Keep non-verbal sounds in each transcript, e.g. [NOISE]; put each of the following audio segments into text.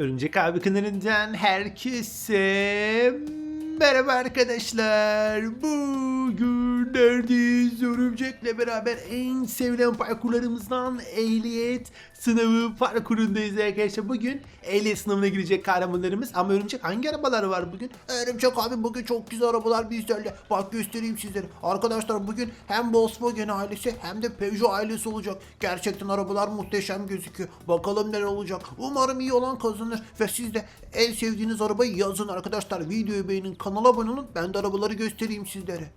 Örümcek abi kanalından herkese merhaba arkadaşlar. Bugün neredeyiz? Örümcekle beraber en sevilen parkurlarımızdan ehliyet sınavı parkurundayız arkadaşlar. Bugün ehliyet sınavına girecek kahramanlarımız ama örümcek hangi arabalar var bugün? Örümcek abi bugün çok güzel arabalar bizlerle. Bak göstereyim sizlere. Arkadaşlar bugün hem Volkswagen ailesi hem de Peugeot ailesi olacak. Gerçekten arabalar muhteşem gözüküyor. Bakalım neler olacak. Umarım iyi olan kazanır ve siz de en sevdiğiniz arabayı yazın arkadaşlar. Videoyu beğenin, kanala abone olun. Ben de arabaları göstereyim sizlere.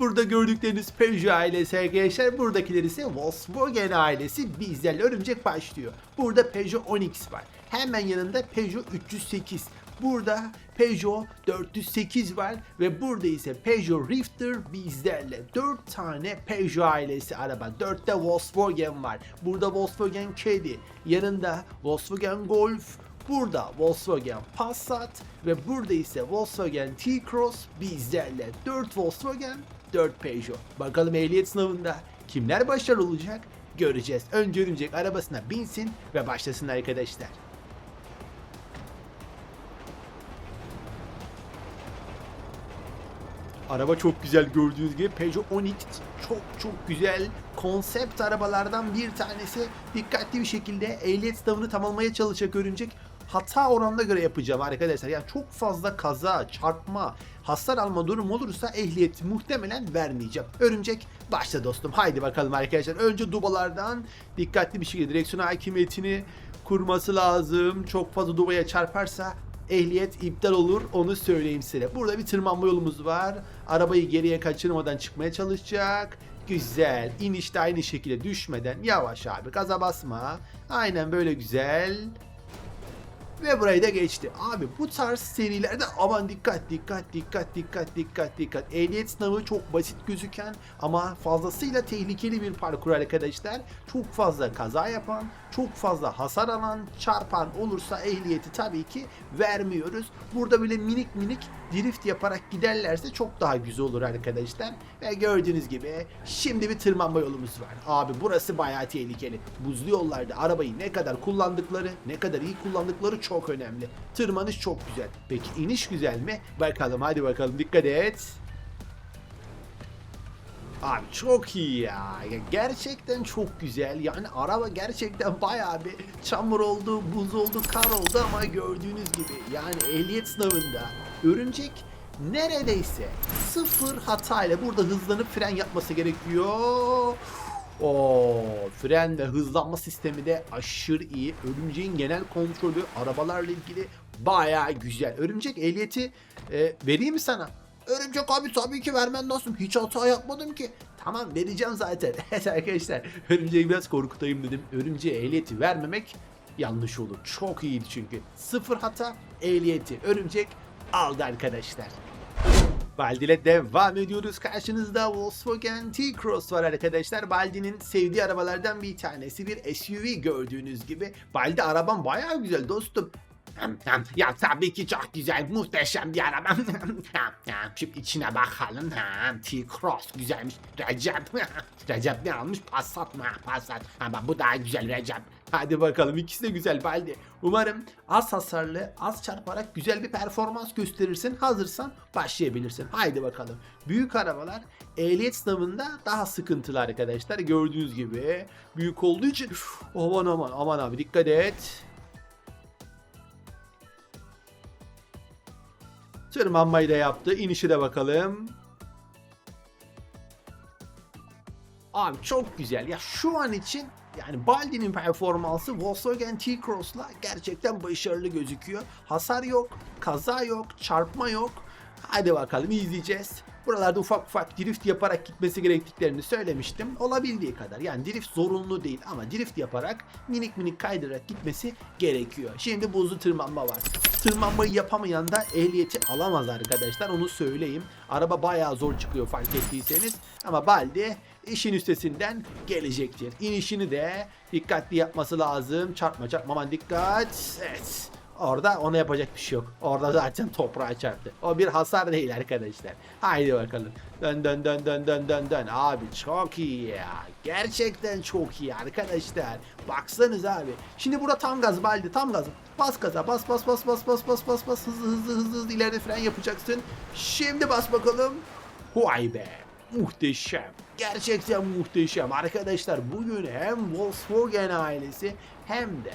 Burada gördükleriniz Peugeot ailesi arkadaşlar. Buradakiler ise Volkswagen ailesi bizlerle örümcek başlıyor. Burada Peugeot 10X var. Hemen yanında Peugeot 308. Burada Peugeot 408 var ve burada ise Peugeot Rifter bizlerle 4 tane Peugeot ailesi araba. 4 de Volkswagen var. Burada Volkswagen Caddy, yanında Volkswagen Golf, Burada Volkswagen Passat ve burada ise Volkswagen T-Cross bizlerle 4 Volkswagen 4 Peugeot. Bakalım ehliyet sınavında kimler başarılı olacak göreceğiz. Önce örümcek arabasına binsin ve başlasın arkadaşlar. Araba çok güzel gördüğünüz gibi Peugeot 10X çok çok güzel konsept arabalardan bir tanesi. Dikkatli bir şekilde ehliyet sınavını tamamlamaya çalışacak örümcek. Hata oranına göre yapacağım arkadaşlar. Yani çok fazla kaza, çarpma, hasar alma durum olursa ehliyeti muhtemelen vermeyeceğim. Örümcek başla dostum. Haydi bakalım arkadaşlar. Önce dubalardan dikkatli bir şekilde direksiyon hakimiyetini kurması lazım. Çok fazla dubaya çarparsa ehliyet iptal olur onu söyleyeyim size. Burada bir tırmanma yolumuz var. Arabayı geriye kaçırmadan çıkmaya çalışacak. Güzel. İnişte aynı şekilde düşmeden yavaş abi gaza basma. Aynen böyle güzel. Ve burayı da geçti. Abi bu tarz serilerde aman dikkat dikkat dikkat dikkat dikkat dikkat. Ehliyet sınavı çok basit gözüken ama fazlasıyla tehlikeli bir parkur arkadaşlar. Çok fazla kaza yapan, çok fazla hasar alan, çarpan olursa ehliyeti tabii ki vermiyoruz. Burada böyle minik minik drift yaparak giderlerse çok daha güzel olur arkadaşlar. Ve gördüğünüz gibi şimdi bir tırmanma yolumuz var. Abi burası bayağı tehlikeli. Buzlu yollarda arabayı ne kadar kullandıkları, ne kadar iyi kullandıkları çok önemli. Tırmanış çok güzel. Peki iniş güzel mi? Bakalım hadi bakalım dikkat et. Abi çok iyi ya. ya. Gerçekten çok güzel. Yani araba gerçekten bayağı bir çamur oldu, buz oldu, kar oldu ama gördüğünüz gibi yani ehliyet sınavında örümcek neredeyse sıfır hatayla burada hızlanıp fren yapması gerekiyor. O fren ve hızlanma sistemi de aşırı iyi. Örümceğin genel kontrolü arabalarla ilgili bayağı güzel. Örümcek ehliyeti e, vereyim mi sana? Örümcek abi tabii ki vermen lazım. Hiç hata yapmadım ki. Tamam vereceğim zaten. [LAUGHS] Evet arkadaşlar örümceği biraz korkutayım dedim. Örümceğe ehliyeti vermemek yanlış olur. Çok iyiydi çünkü. Sıfır hata ehliyeti örümcek aldı arkadaşlar. Baldi ile devam ediyoruz. Karşınızda Volkswagen T-Cross var arkadaşlar. Baldi'nin sevdiği arabalardan bir tanesi. Bir SUV gördüğünüz gibi. Baldi araban bayağı güzel dostum. Ya tabii ki çok güzel, muhteşem bir araba. [LAUGHS] Şimdi içine bakalım. T-Cross güzelmiş. Recep. [LAUGHS] Recep ne almış? Passat mı? Passat. Ama bu daha güzel Recep. Hadi bakalım ikisi de güzel Baldi. Umarım az hasarlı, az çarparak güzel bir performans gösterirsin. Hazırsan başlayabilirsin. Haydi bakalım. Büyük arabalar ehliyet sınavında daha sıkıntılı arkadaşlar. Gördüğünüz gibi büyük olduğu için aman aman aman abi dikkat et. Tırmanmayı da yaptı. İnişi de bakalım. Abi çok güzel. Ya şu an için yani Baldi'nin performansı Volkswagen T-Cross'la gerçekten başarılı gözüküyor. Hasar yok, kaza yok, çarpma yok. Hadi bakalım izleyeceğiz. Buralarda ufak ufak drift yaparak gitmesi gerektiklerini söylemiştim. Olabildiği kadar. Yani drift zorunlu değil ama drift yaparak minik minik kaydırarak gitmesi gerekiyor. Şimdi buzlu tırmanma var. Tırmanmayı yapamayan da ehliyeti alamaz arkadaşlar onu söyleyeyim. Araba bayağı zor çıkıyor fark ettiyseniz. Ama Baldi işin üstesinden gelecektir. İnişini de dikkatli yapması lazım. Çarpma çarpma aman dikkat. Evet. Orada ona yapacak bir şey yok. Orada zaten toprağa çarptı. O bir hasar değil arkadaşlar. Haydi bakalım. Dön dön dön dön dön dön dön. Abi çok iyi ya. Gerçekten çok iyi arkadaşlar. Baksanız abi. Şimdi burada tam gaz Baldi tam gaz. Bas gaza bas bas bas bas bas bas bas bas hızlı hızlı hızlı hızlı ileride fren yapacaksın. Şimdi bas bakalım. Vay be. Muhteşem. Gerçekten muhteşem. Arkadaşlar bugün hem Volkswagen ailesi hem de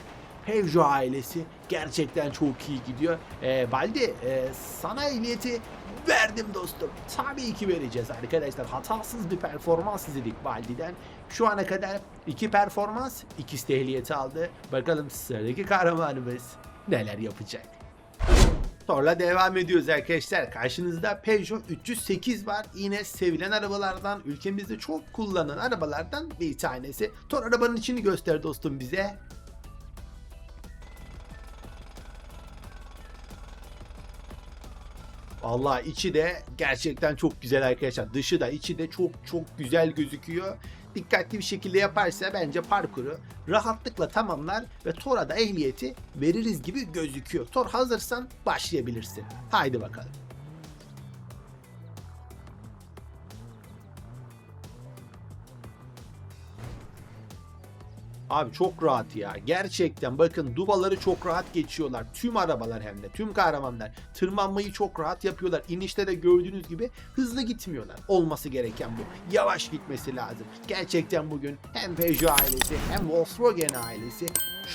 Peugeot ailesi gerçekten çok iyi gidiyor. Ee, Baldi e, sana ehliyeti verdim dostum. Tabii ki vereceğiz arkadaşlar. Hatasız bir performans izledik Baldi'den. Şu ana kadar iki performans, ikisi de ehliyeti aldı. Bakalım sıradaki kahramanımız neler yapacak. Sonra devam ediyoruz arkadaşlar. Karşınızda Peugeot 308 var. Yine sevilen arabalardan, ülkemizde çok kullanılan arabalardan bir tanesi. Tor arabanın içini göster dostum bize. Vallahi içi de gerçekten çok güzel arkadaşlar. Dışı da içi de çok çok güzel gözüküyor. Dikkatli bir şekilde yaparsa bence parkuru rahatlıkla tamamlar ve Tor'a da ehliyeti veririz gibi gözüküyor. Tor hazırsan başlayabilirsin. Haydi bakalım. Abi çok rahat ya. Gerçekten bakın dubaları çok rahat geçiyorlar. Tüm arabalar hem de. Tüm kahramanlar. Tırmanmayı çok rahat yapıyorlar. İnişte de gördüğünüz gibi hızlı gitmiyorlar. Olması gereken bu. Yavaş gitmesi lazım. Gerçekten bugün hem Peugeot ailesi hem Volkswagen ailesi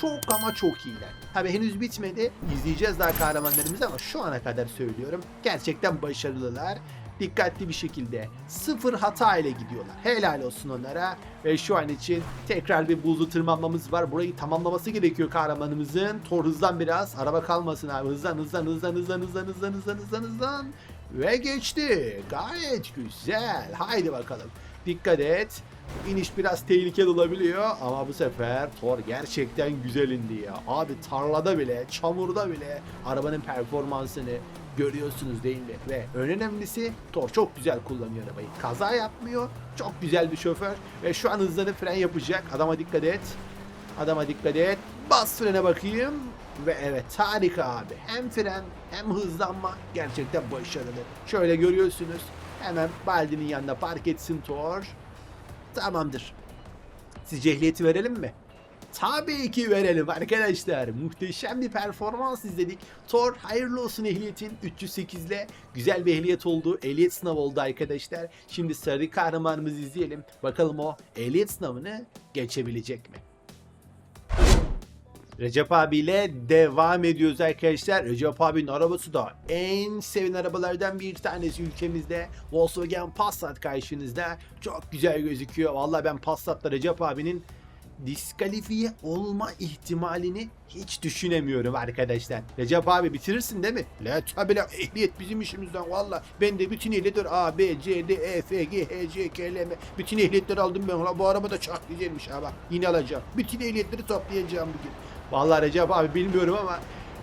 çok ama çok iyiler. Tabi henüz bitmedi. İzleyeceğiz daha kahramanlarımızı ama şu ana kadar söylüyorum. Gerçekten başarılılar dikkatli bir şekilde sıfır hata ile gidiyorlar. Helal olsun onlara. Ve şu an için tekrar bir buzlu tırmanmamız var. Burayı tamamlaması gerekiyor kahramanımızın. Tor hızlan biraz. Araba kalmasın abi. Hızlan hızlan hızlan hızlan hızlan hızlan hızlan hızlan hızlan. Ve geçti. Gayet güzel. Haydi bakalım. Dikkat et. İniş biraz tehlikeli olabiliyor ama bu sefer Thor gerçekten güzel indi ya. Abi tarlada bile, çamurda bile arabanın performansını görüyorsunuz değil mi? Ve en önemlisi Thor çok güzel kullanıyor arabayı. Kaza yapmıyor. Çok güzel bir şoför ve şu an hızlanıp fren yapacak. Adama dikkat et. Adama dikkat et. Bas frene bakayım. Ve evet harika abi. Hem fren hem hızlanma gerçekten başarılı. Şöyle görüyorsunuz. Hemen Baldi'nin yanına park etsin Thor. Tamamdır. Sizce ehliyeti verelim mi? Tabii ki verelim arkadaşlar. Muhteşem bir performans izledik. Thor hayırlı olsun ehliyetin 308 ile güzel bir ehliyet oldu. Ehliyet sınavı oldu arkadaşlar. Şimdi sarı kahramanımızı izleyelim. Bakalım o ehliyet sınavını geçebilecek mi? Recep abiyle devam ediyoruz arkadaşlar. Recep abinin arabası da en sevilen arabalardan bir tanesi ülkemizde. Volkswagen Passat karşınızda. Çok güzel gözüküyor. Vallahi ben Passat'ta Recep abinin diskalifiye olma ihtimalini hiç düşünemiyorum arkadaşlar. Recep abi bitirirsin değil mi? La tabi la ehliyet bizim işimizden valla. Ben de bütün ehliyetler A, B, C, D, E, F, G, H, C, K, L, M. Bütün ehliyetleri aldım ben. Ulan bu araba da çok güzelmiş ha bak. Yine alacağım. Bütün ehliyetleri toplayacağım bugün. Vallahi Recep abi bilmiyorum ama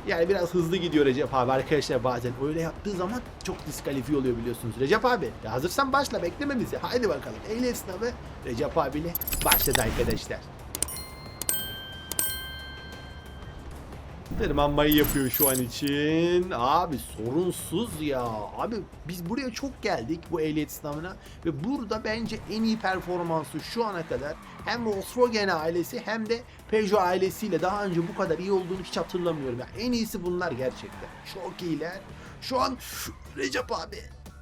yani biraz hızlı gidiyor Recep abi arkadaşlar bazen. Öyle yaptığı zaman çok diskalifiye oluyor biliyorsunuz. Recep abi hazırsan başla bekleme bizi. Haydi bakalım. Ehliyet sınavı Recep abiyle başladı arkadaşlar. Tırmanmayı yapıyor şu an için. Abi sorunsuz ya. Abi biz buraya çok geldik bu ehliyet sınavına. Ve burada bence en iyi performansı şu ana kadar hem Volkswagen ailesi hem de Peugeot ailesiyle daha önce bu kadar iyi olduğunu hiç hatırlamıyorum. Yani en iyisi bunlar gerçekten. Çok iyiler. Şu an Recep abi.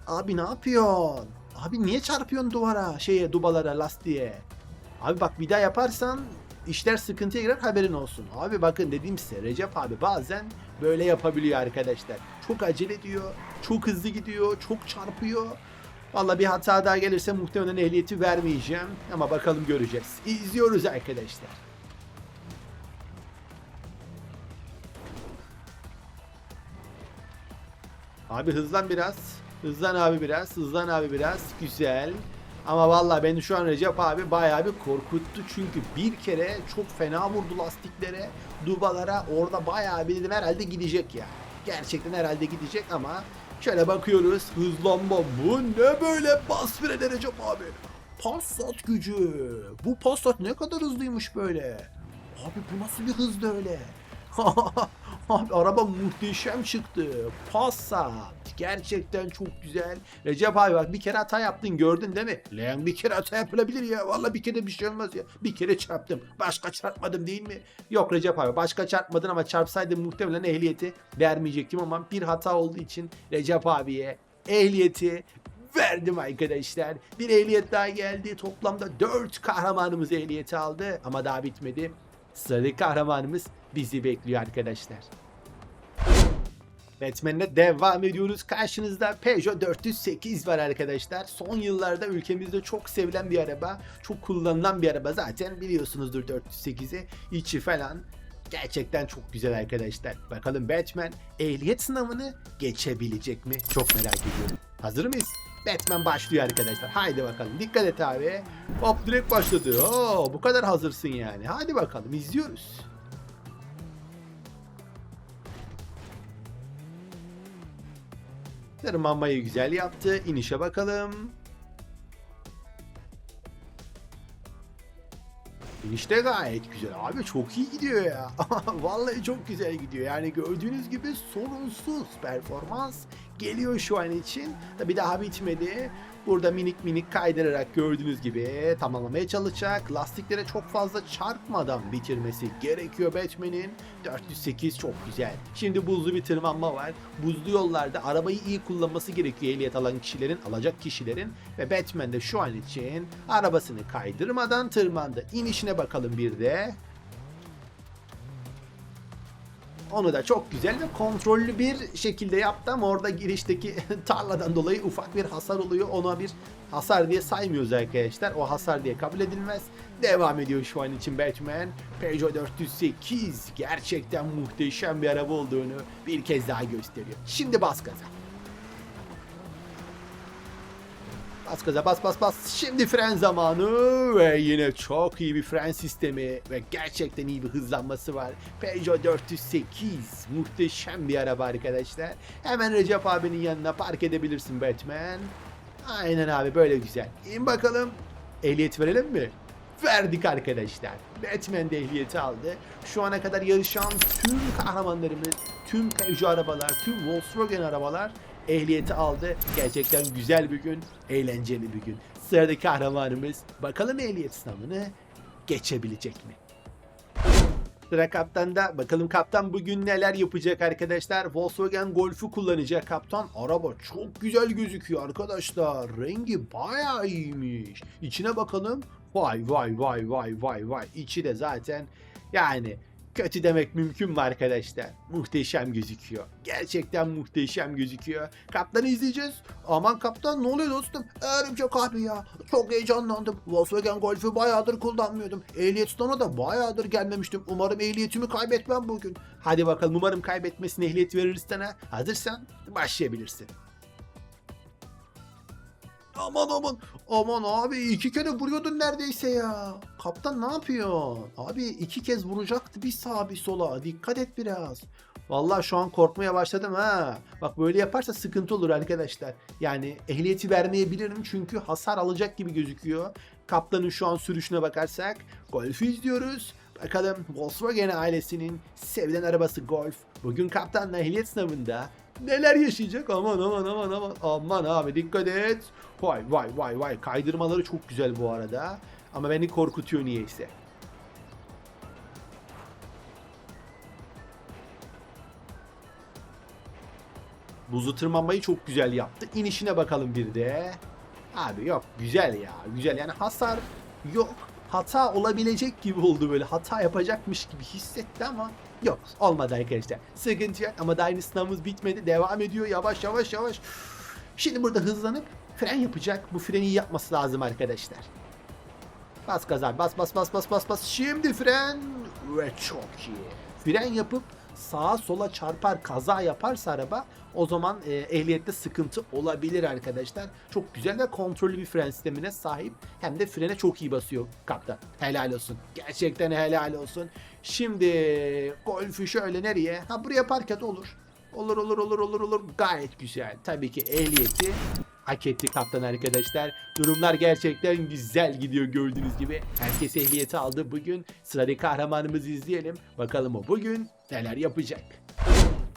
Abi ne yapıyorsun? Abi niye çarpıyorsun duvara, şeye, dubalara, lastiğe? Abi bak bir daha yaparsan işler sıkıntıya girer haberin olsun. Abi bakın dediğim size Recep abi bazen böyle yapabiliyor arkadaşlar. Çok acele ediyor, çok hızlı gidiyor, çok çarpıyor. Valla bir hata daha gelirse muhtemelen ehliyeti vermeyeceğim. Ama bakalım göreceğiz. İzliyoruz arkadaşlar. Abi hızlan biraz. Hızlan abi biraz. Hızlan abi biraz. Güzel. Ama vallahi beni şu an Recep abi bayağı bir korkuttu. Çünkü bir kere çok fena vurdu lastiklere, dubalara. Orada bayağı bir dedim herhalde gidecek ya. Gerçekten herhalde gidecek ama şöyle bakıyoruz. Hızlanma bu ne böyle bas frene Recep abi. Passat gücü. Bu Passat ne kadar hızlıymış böyle. Abi bu nasıl bir hızdı öyle? [LAUGHS] Abi araba muhteşem çıktı. Passat. Gerçekten çok güzel. Recep abi bak bir kere hata yaptın gördün değil mi? Lan bir kere hata yapılabilir ya. Vallahi bir kere bir şey olmaz ya. Bir kere çarptım. Başka çarpmadım değil mi? Yok Recep abi başka çarpmadın ama çarpsaydın muhtemelen ehliyeti vermeyecektim ama bir hata olduğu için Recep abiye ehliyeti verdim arkadaşlar. Bir ehliyet daha geldi. Toplamda 4 kahramanımız ehliyeti aldı ama daha bitmedi. Sıradaki kahramanımız bizi bekliyor arkadaşlar. Batman'le devam ediyoruz. Karşınızda Peugeot 408 var arkadaşlar. Son yıllarda ülkemizde çok sevilen bir araba. Çok kullanılan bir araba zaten biliyorsunuzdur 408'i. İçi falan gerçekten çok güzel arkadaşlar. Bakalım Batman ehliyet sınavını geçebilecek mi? Çok merak ediyorum. Hazır mıyız? Batman başlıyor arkadaşlar. Haydi bakalım. Dikkat et abi. Hop direkt başladı. Oo, bu kadar hazırsın yani. Hadi bakalım izliyoruz. Tırmanmayı güzel yaptı. İnişe bakalım. İnişte gayet güzel. Abi çok iyi gidiyor ya. [LAUGHS] Vallahi çok güzel gidiyor. Yani gördüğünüz gibi sorunsuz performans geliyor şu an için. Tabi daha bitmedi. Burada minik minik kaydırarak gördüğünüz gibi tamamlamaya çalışacak. Lastiklere çok fazla çarpmadan bitirmesi gerekiyor Batman'in. 408 çok güzel. Şimdi buzlu bir tırmanma var. Buzlu yollarda arabayı iyi kullanması gerekiyor ehliyet alan kişilerin, alacak kişilerin. Ve Batman de şu an için arabasını kaydırmadan tırmandı. İnişine bakalım bir de. Onu da çok güzel ve kontrollü bir şekilde yaptı ama orada girişteki [LAUGHS] tarladan dolayı ufak bir hasar oluyor. Ona bir hasar diye saymıyoruz arkadaşlar. O hasar diye kabul edilmez. Devam ediyor şu an için Batman. Peugeot 408 gerçekten muhteşem bir araba olduğunu bir kez daha gösteriyor. Şimdi bas gaza. Bas gaza bas bas bas. Şimdi fren zamanı ve yine çok iyi bir fren sistemi ve gerçekten iyi bir hızlanması var. Peugeot 408 muhteşem bir araba arkadaşlar. Hemen Recep abinin yanına park edebilirsin Batman. Aynen abi böyle güzel. İn bakalım. Ehliyet verelim mi? Verdik arkadaşlar. Batman de ehliyeti aldı. Şu ana kadar yarışan tüm kahramanlarımız, tüm Peugeot arabalar, tüm Volkswagen arabalar ehliyeti aldı. Gerçekten güzel bir gün, eğlenceli bir gün. Sıradaki kahramanımız bakalım ehliyet sınavını geçebilecek mi? Sıra kaptanda. Bakalım kaptan bugün neler yapacak arkadaşlar. Volkswagen Golf'u kullanacak kaptan. Araba çok güzel gözüküyor arkadaşlar. Rengi bayağı iyiymiş. İçine bakalım. Vay vay vay vay vay vay. İçi de zaten yani kötü demek mümkün mü arkadaşlar? Muhteşem gözüküyor. Gerçekten muhteşem gözüküyor. Kaptanı izleyeceğiz. Aman kaptan ne oluyor dostum? Örümcek abi ya. Çok heyecanlandım. Volkswagen Golf'ü bayağıdır kullanmıyordum. Ehliyet sınavına da bayağıdır gelmemiştim. Umarım ehliyetimi kaybetmem bugün. Hadi bakalım umarım kaybetmesine ehliyet veririz sana. Hazırsan başlayabilirsin. Aman aman aman abi iki kere vuruyordun neredeyse ya. Kaptan ne yapıyor? Abi iki kez vuracaktı bir sağa bir sola. Dikkat et biraz. Vallahi şu an korkmaya başladım ha. Bak böyle yaparsa sıkıntı olur arkadaşlar. Yani ehliyeti vermeyebilirim çünkü hasar alacak gibi gözüküyor. Kaptanın şu an sürüşüne bakarsak Golf'ü izliyoruz. Bakalım Volkswagen ailesinin sevilen arabası Golf. Bugün kaptanla ehliyet sınavında neler yaşayacak? Aman aman aman aman. Aman abi dikkat et. Vay vay vay vay. Kaydırmaları çok güzel bu arada. Ama beni korkutuyor niyeyse. Buzu tırmanmayı çok güzel yaptı. İnişine bakalım bir de. Abi yok güzel ya. Güzel yani hasar yok. Hata olabilecek gibi oldu böyle. Hata yapacakmış gibi hissetti ama yok. Olmadı arkadaşlar. Sıkıntı yok ama daha sınavımız bitmedi. Devam ediyor yavaş yavaş yavaş. Şimdi burada hızlanıp fren yapacak. Bu freni yapması lazım arkadaşlar. Bas gaza bas bas bas bas bas bas. Şimdi fren ve çok iyi. Fren yapıp sağa sola çarpar kaza yaparsa araba o zaman e, ehliyette sıkıntı olabilir arkadaşlar. Çok güzel ve kontrollü bir fren sistemine sahip. Hem de frene çok iyi basıyor kaptan. Helal olsun. Gerçekten helal olsun. Şimdi golfü şöyle nereye? Ha buraya park et olur. Olur olur olur olur olur. Gayet güzel. Tabii ki ehliyeti hak etti kaptan arkadaşlar. Durumlar gerçekten güzel gidiyor gördüğünüz gibi. Herkes ehliyeti aldı bugün. Sıradaki kahramanımızı izleyelim. Bakalım o bugün neler yapacak.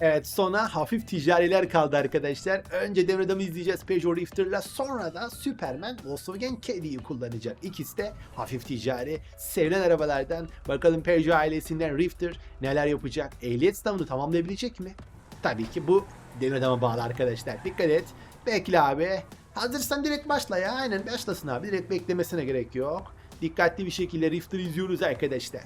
Evet sonra hafif ticariler kaldı arkadaşlar. Önce devredamı izleyeceğiz Peugeot Rifter'la sonra da Superman Volkswagen Caddy'yi kullanacak. İkisi de hafif ticari sevilen arabalardan. Bakalım Peugeot ailesinden Rifter neler yapacak? Ehliyet sınavını tamamlayabilecek mi? Tabii ki bu devredama bağlı arkadaşlar. Dikkat et. Bekle abi. Hazırsan direkt başla ya. Aynen başlasın abi. Direkt beklemesine gerek yok. Dikkatli bir şekilde Rifter izliyoruz arkadaşlar.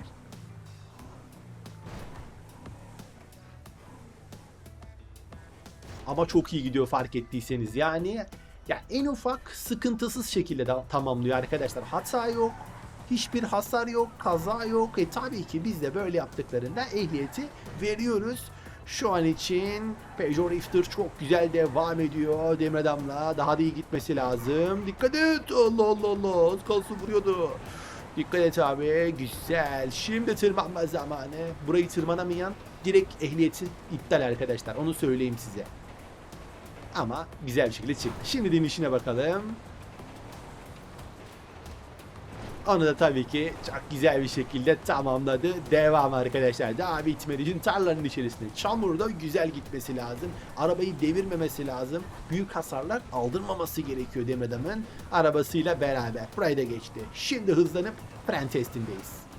Ama çok iyi gidiyor fark ettiyseniz. Yani ya en ufak sıkıntısız şekilde de tamamlıyor arkadaşlar. Hata yok. Hiçbir hasar yok, kaza yok. E tabii ki biz de böyle yaptıklarında ehliyeti veriyoruz. Şu an için Peugeot Rifter çok güzel devam ediyor Demredam'la. Daha da iyi gitmesi lazım. Dikkat et. Allah Allah Allah. Az kalsın vuruyordu. Dikkat et abi. Güzel. Şimdi tırmanma zamanı. Burayı tırmanamayan direkt ehliyeti iptal arkadaşlar. Onu söyleyeyim size. Ama güzel bir şekilde çıktı. Şimdi dinişine bakalım. Onu da tabii ki çok güzel bir şekilde tamamladı. Devam arkadaşlar. Daha bitmedi için tarlanın içerisinde. Çamurda güzel gitmesi lazım. Arabayı devirmemesi lazım. Büyük hasarlar aldırmaması gerekiyor Demredam'ın arabasıyla beraber. Burayı da geçti. Şimdi hızlanıp fren testindeyiz.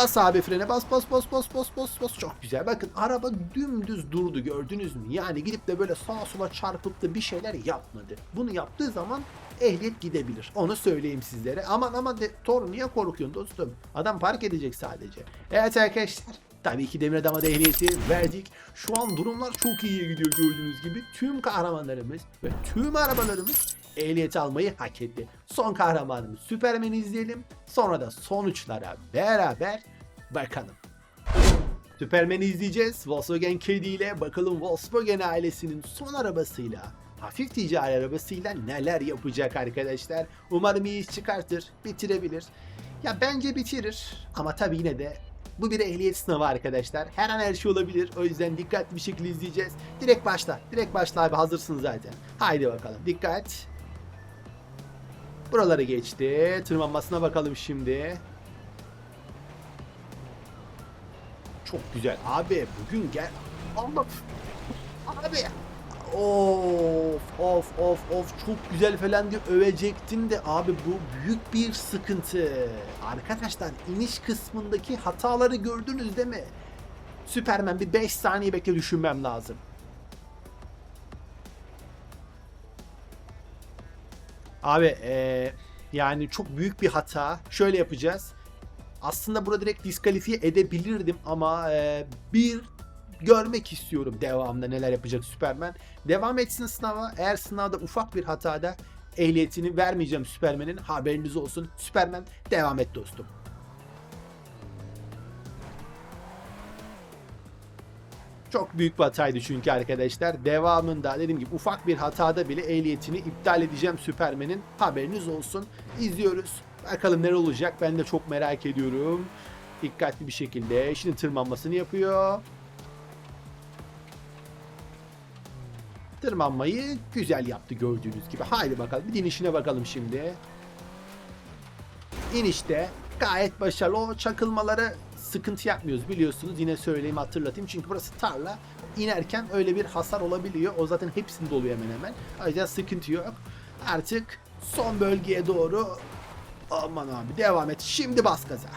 Bas abi frene bas bas bas bas bas bas bas çok güzel. Bakın araba dümdüz durdu gördünüz mü? Yani gidip de böyle sağa sola çarpıp da bir şeyler yapmadı. Bunu yaptığı zaman ehliyet gidebilir. Onu söyleyeyim sizlere. Aman aman de, Thor niye korkuyorsun dostum? Adam park edecek sadece. Evet arkadaşlar. Tabii ki Demir Adam'a da ehliyeti verdik. Şu an durumlar çok iyiye gidiyor gördüğünüz gibi. Tüm kahramanlarımız ve tüm arabalarımız ehliyet almayı hak etti. Son kahramanımız Superman'i izleyelim. Sonra da sonuçlara beraber bakalım. Superman'i izleyeceğiz. Volkswagen Caddy ile bakalım Volkswagen ailesinin son arabasıyla hafif ticari arabasıyla neler yapacak arkadaşlar. Umarım iyi iş çıkartır, bitirebilir. Ya bence bitirir ama tabii yine de bu bir ehliyet sınavı arkadaşlar. Her an her şey olabilir. O yüzden dikkatli bir şekilde izleyeceğiz. Direkt başla. Direkt başla abi hazırsın zaten. Haydi bakalım. Dikkat. Buraları geçti. Tırmanmasına bakalım şimdi. Çok güzel. Abi bugün gel. Allah. Abi. Of of of of çok güzel falan diye övecektim de abi bu büyük bir sıkıntı. Arkadaşlar iniş kısmındaki hataları gördünüz değil mi? Süpermen bir 5 saniye bekle düşünmem lazım. Abi eee, yani çok büyük bir hata. Şöyle yapacağız. Aslında burada direkt diskalifiye edebilirdim ama eee, bir görmek istiyorum devamında neler yapacak Superman. Devam etsin sınava. Eğer sınavda ufak bir hatada ehliyetini vermeyeceğim Superman'in. Haberiniz olsun. Superman devam et dostum. Çok büyük bir hataydı çünkü arkadaşlar. Devamında dediğim gibi ufak bir hatada bile ehliyetini iptal edeceğim Superman'in. Haberiniz olsun. İzliyoruz. Bakalım neler olacak ben de çok merak ediyorum. Dikkatli bir şekilde. Şimdi tırmanmasını yapıyor. Tırmanmayı güzel yaptı gördüğünüz gibi. Haydi bakalım bir inişine bakalım şimdi. İnişte gayet başarılı. O çakılmaları sıkıntı yapmıyoruz biliyorsunuz. Yine söyleyeyim hatırlatayım. Çünkü burası tarla. İnerken öyle bir hasar olabiliyor. O zaten hepsinde oluyor hemen hemen. Yüzden sıkıntı yok. Artık son bölgeye doğru aman abi devam et. Şimdi bas gaza.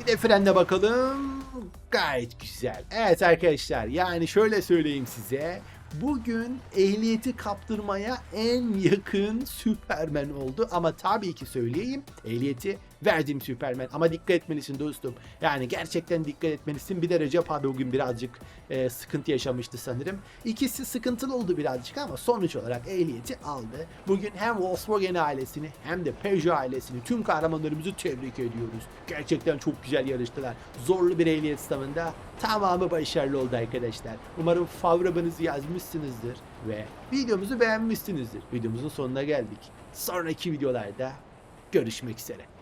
Bir de frende bakalım. Gayet güzel. Evet arkadaşlar yani şöyle söyleyeyim size. Bugün ehliyeti kaptırmaya en yakın Superman oldu. Ama tabii ki söyleyeyim ehliyeti verdim Superman. Ama dikkat etmelisin dostum. Yani gerçekten dikkat etmelisin. Bir de Recep abi bugün birazcık e, sıkıntı yaşamıştı sanırım. İkisi sıkıntılı oldu birazcık ama sonuç olarak ehliyeti aldı. Bugün hem Volkswagen ailesini hem de Peugeot ailesini tüm kahramanlarımızı tebrik ediyoruz. Gerçekten çok güzel yarıştılar. Zorlu bir ehliyet sınavında tamamı başarılı oldu arkadaşlar. Umarım favoribanızı yazmışsınızdır ve videomuzu beğenmişsinizdir. Videomuzun sonuna geldik. Sonraki videolarda görüşmek üzere.